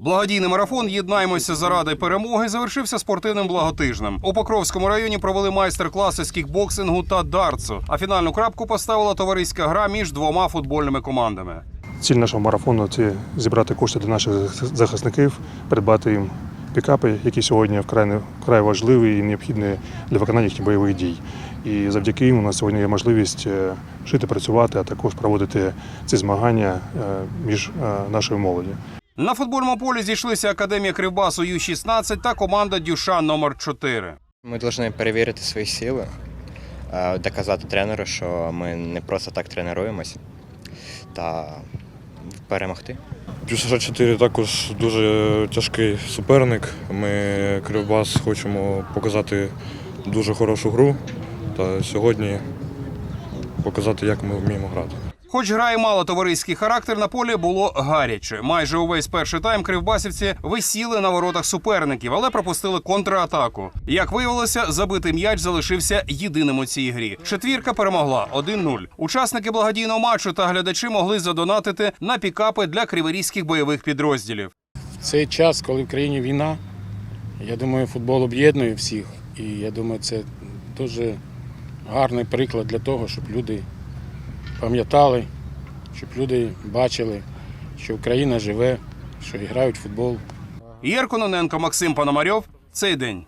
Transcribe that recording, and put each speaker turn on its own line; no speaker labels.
Благодійний марафон Єднаймося заради перемоги завершився спортивним благотижнем. У Покровському районі провели майстер-класи з кікбоксингу та дартсу. А фінальну крапку поставила товариська гра між двома футбольними командами.
Ціль нашого марафону це зібрати кошти для наших захисників, придбати їм пікапи, які сьогодні вкрай, вкрай важливі і необхідні для виконання їхніх бойових дій. І завдяки їм у нас сьогодні є можливість е, жити, працювати, а також проводити ці змагання е, між е, нашою молоді.
На футбольному полі зійшлися академія Кривбасу Ю-16 та команда Дюша номер 4
Ми повинні перевірити свої сили, доказати тренеру, що ми не просто так тренуємось, та перемогти.
Дюсша 4 також дуже тяжкий суперник. Ми Кривбас хочемо показати дуже хорошу гру та сьогодні показати, як ми вміємо грати.
Хоч гра і мала товариський характер, на полі було гаряче. Майже увесь перший тайм кривбасівці висіли на воротах суперників, але пропустили контратаку. Як виявилося, забитий м'яч залишився єдиним у цій грі. Четвірка перемогла 1-0. Учасники благодійного матчу та глядачі могли задонатити на пікапи для криворізьких бойових підрозділів.
В цей час, коли в країні війна, я думаю, футбол об'єднує всіх. І я думаю, це дуже гарний приклад для того, щоб люди пам'ятали, щоб люди бачили, що Україна живе, що грають в футбол.
Єр Кононенко, Максим Пономарьов. Цей день.